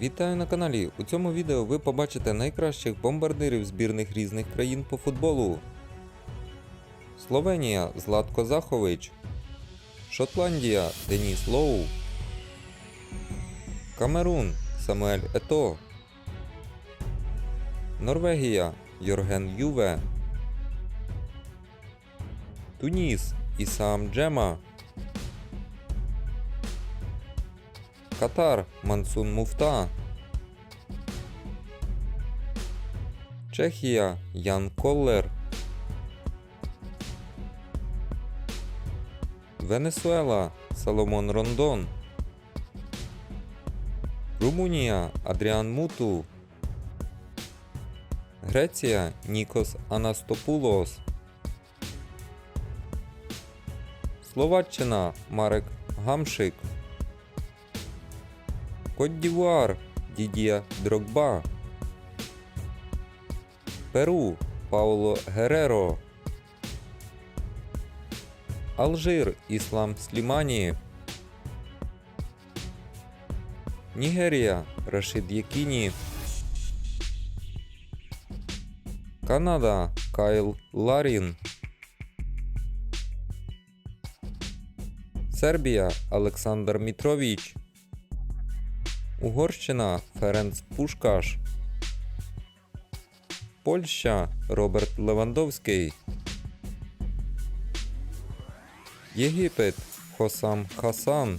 Вітаю на каналі. У цьому відео ви побачите найкращих бомбардирів збірних різних країн по футболу. Словенія Златко Захович. Шотландія Деніс Лоу. Камерун Самуель Ето. Норвегія Йорген Юве. Туніс Ісаам Джема. Катар Мансун Муфта. Чехія Ян Коллер. Венесуела Соломон Рондон. Румунія Адріан Муту. Греція Нікос Анастопулос. Словаччина Марек Гамшик. Кот-Дівуар Дідія Дрогба. Перу Пауло Гереро. Алжир Іслам Сліманієв. Нігерія Рашид Якіні. Канада Кайл Ларін. Сербія Олександр Мітрович. Угорщина Ференц Пушкаш. Польща Роберт Левандовський. Єгипет Хосам Хасан.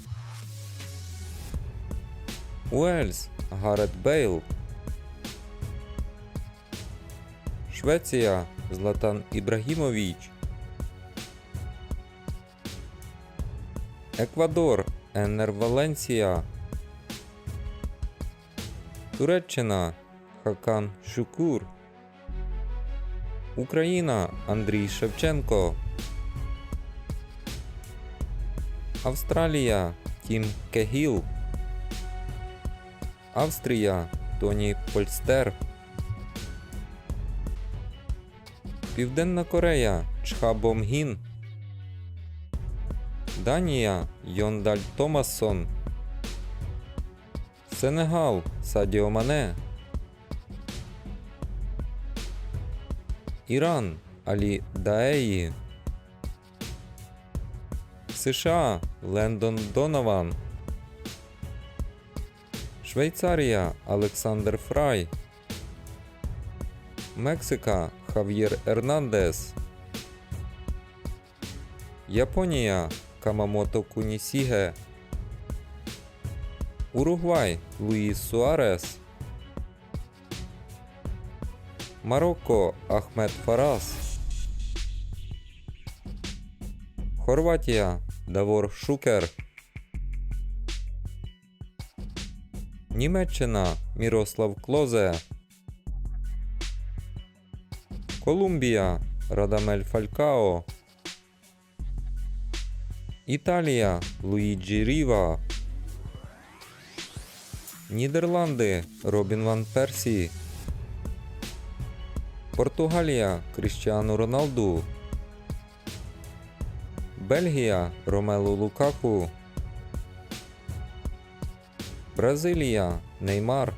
Уельс Гарет Бейл. Швеція Златан Ібрагімович. Еквадор Еннер Валенсія. Туреччина Хакан Шукур. Україна Андрій Шевченко. Австралія Тім Кегіл. Австрія Тоні Польстер. Південна Корея Чха Бомгін. Данія Йондаль Томассон. Сенегал Садіо Мане. Іран Алі Даеї. США Лендон Донован. Швейцарія Олександр Фрай. Мексика Хав'єр Ернандес. Японія Камамото Кунісіге. Уругвай Луїс Суарес. Марокко Ахмед Фарас. Хорватія Давор Шукер. Німеччина Мірослав Клозе. Колумбія Радамель Фалькао. Італія Луїджі Ріва. Нідерланди Робін Ван Персі. Португалія Кріштіану Роналду. Бельгія Ромелу Лукаку. Бразилія Неймар.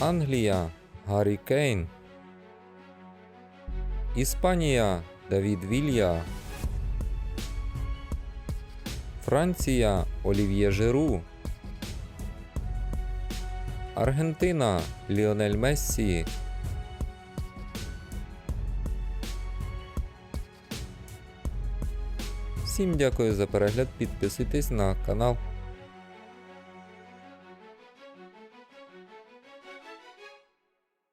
Англія Гаррі Кейн. Іспанія Давід Вілья. Франція Олів'є Жиру. Аргентина Ліонель Мессі. Всім дякую за перегляд. Підписуйтесь на канал.